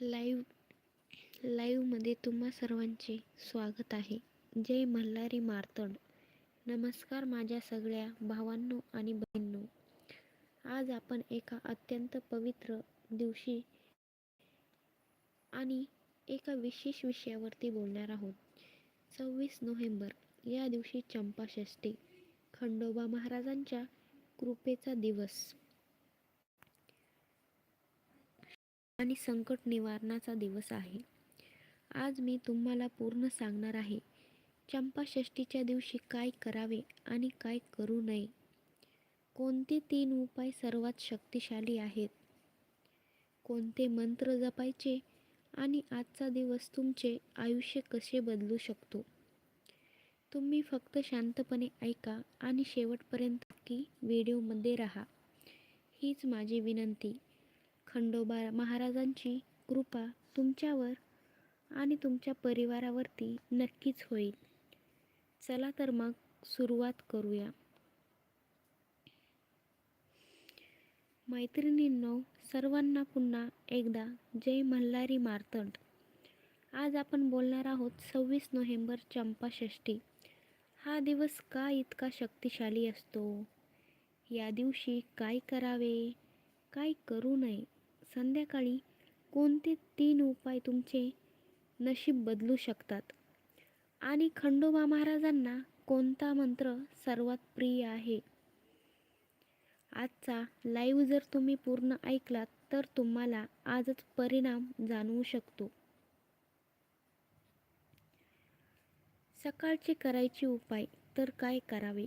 Live लाईव्हमध्ये तुम्हा सर्वांचे स्वागत आहे. जय मल्हारी मार्तंड. नमस्कार माझ्या सगळ्या भावांनो आणि बहिणींनो. आज आपण एका अत्यंत पवित्र दिवशी आणि एका विशेष विषयावरती बोलणार आहोत. सव्वीस नोव्हेंबर या दिवशी चंपाषष्ठी खंडोबा महाराजांच्या कृपेचा दिवस. आणि संकट निवारणाचा दिवस आहे. आज मी तुम्हाला पूर्ण सांगणार आहे चंपाषष्ठीच्या दिवशी काय करावे आणि काय करू नये. कोणते तीन उपाय सर्वात शक्तिशाली आहेत? कोणते मंत्र जपायचे आणि आजचा दिवस तुमचे आयुष्य कसे बदलू शकतो? तुम्ही फक्त शांतपणे ऐका आणि शेवटपर्यंत की व्हिडिओमध्ये राहा. हीच माझी विनंती. खंडोबा महाराजांची कृपा तुमच्यावर आणि तुमच्या परिवारावरती नक्कीच होईल. चला तर मग सुरुवात करूया. मैत्रिणींनो सर्वांना पुन्हा एकदा जय मल्हारी मार्तंड. आज आपण बोलणार आहोत सव्वीस नोव्हेंबर चंपाषष्ठी. हा दिवस का इतका शक्तिशाली असतो? या दिवशी काय करावे? काय करू नये? संध्याकाळी कोणते तीन उपाय तुमचे नशीब बदलू शकतात? आणि खंडोबा महाराजांना कोणता मंत्र सर्वात प्रिय आहे? आजचा लाईव्ह जर तुम्ही पूर्ण ऐकलात तर तुम्हाला आजच परिणाम जाणवू शकतो. सकाळचे करायचे उपाय तर काय करावे?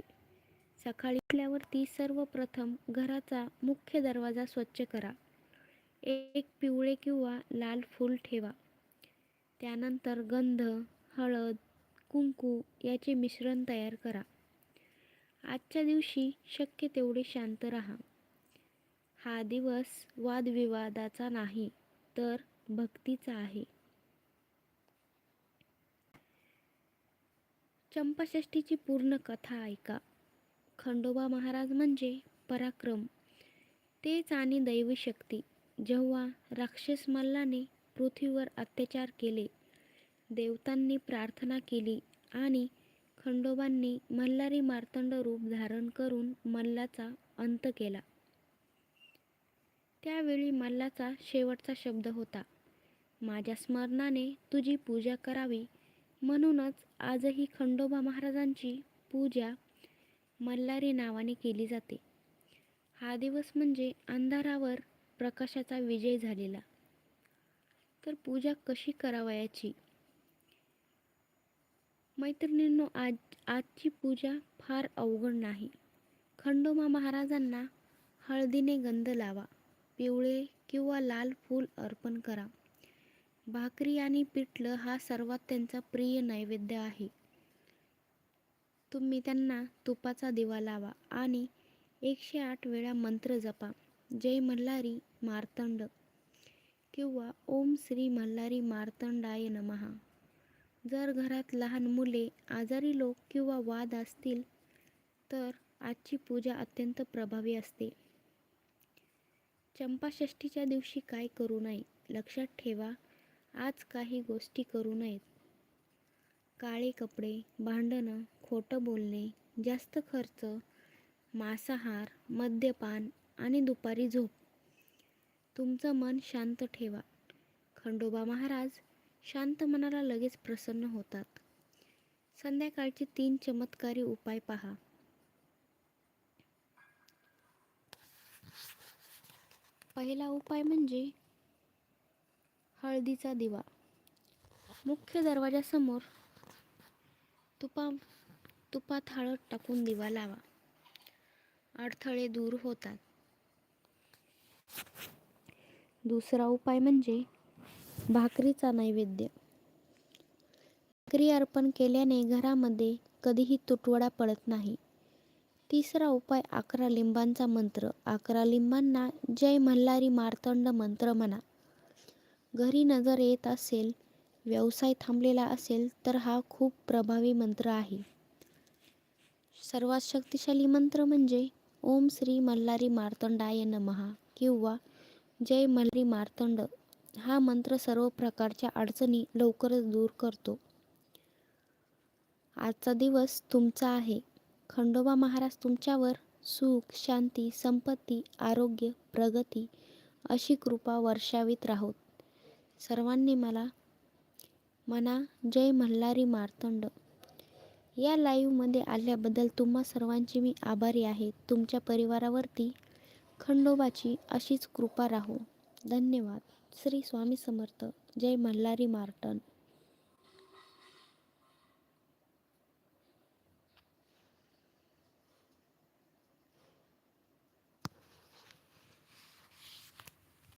सकाळी उठल्यावरती सर्वप्रथम घराचा मुख्य दरवाजा स्वच्छ करा. एक पिवळे किंवा लाल फूल ठेवा. त्यानंतर गंध हळद कुंकू याचे मिश्रण तयार करा. आजच्या दिवशी शक्य तेवढे शांत राहा. हा दिवस वादविवादाचा नाही तर भक्तीचा आहे. चंपाषष्ठीची पूर्ण कथा ऐका. खंडोबा महाराज म्हणजे पराक्रम. तेच आणि दैवी शक्ती जेव्हा राक्षस मल्लाने पृथ्वीवर अत्याचार केले देवतांनी प्रार्थना केली आणि खंडोबांनी मल्हारी मार्तंड रूप धारण करून मल्लाचा अंत केला. त्यावेळी मल्लाचा शेवटचा शब्द होता माझ्या स्मरणाने तुझी पूजा करावी. म्हणूनच आजही खंडोबा महाराजांची पूजा मल्हारी नावाने केली जाते. हा दिवस म्हणजे अंधारावर प्रकाशाचा विजय झालेला. तर पूजा कशी करावयाची? मैत्रिणींनो आज आजची पूजा फार अवघड नाही. खंडोबा महाराजांना हळदीने गंध लावा पिवळे किंवा लाल फूल अर्पण करा. भाकरी आणि पिठलं हा सर्वात त्यांचा प्रिय नैवेद्य आहे. तुम्ही त्यांना तुपाचा दिवा लावा आणि एकशे आठ वेळा मंत्र जपा. जय मल्हारी मार्तंड किंवा ओम श्री मल्हारी मार्तंडाय नमहा जर घरात लहान मुले आजारी लोक किंवा वाद असतील तर आजची पूजा अत्यंत प्रभावी असते. चंपाषष्ठीच्या दिवशी काय करू नये लक्षात ठेवा आज काही गोष्टी करू नयेत. काळे कपडे भांडणं खोटं बोलणे जास्त खर्च मांसाहार मद्यपान आणि दुपारी झोप. तुमचं मन शांत ठेवा. खंडोबा महाराज शांत मनाला लगेच प्रसन्न होतात. संध्याकाळचे तीन चमत्कारी उपाय पहा. पहिला उपाय म्हणजे हळदीचा दिवा. मुख्य दरवाजासमोर तुपा तुपात हळद टाकून दिवा लावा. अडथळे दूर होतात. दुसरा उपाय म्हणजे भाकरीचा नैवेद्य. भाकरी अर्पण केल्याने घरामध्ये कधीही तुटवडा पडत नाही. तिसरा उपाय अकरा लिंबांचा मंत्र. अकरा लिंबांना जय मल्हारी मार्तंड मंत्र म्हणा. घरी नजर येत असेल व्यवसाय थांबलेला असेल तर हा खूप प्रभावी मंत्र आहे. सर्वात शक्तिशाली मंत्र म्हणजे ओम श्री मल्हारी मार्तंडाय नमहा. किंवा जय मल्हारी मार्तंड हा मंत्र सर्व प्रकारच्या अडचणी लवकरच दूर करतो. आजचा दिवस तुमचा आहे. खंडोबा महाराज तुमच्यावर सुख शांती संपत्ती आरोग्य प्रगती अशी कृपा वर्षावीत राहोत. सर्वांनी मला मना जय मल्हारी मार्तंड. या लाईव्हमध्ये आल्याबद्दल तुम्हा सर्वांची मी आभारी आहे. तुमच्या परिवारावरती खंडोबाची अशीच कृपा राहो. धन्यवाद. श्री स्वामी समर्थ. जय मल्हारी मार्टन.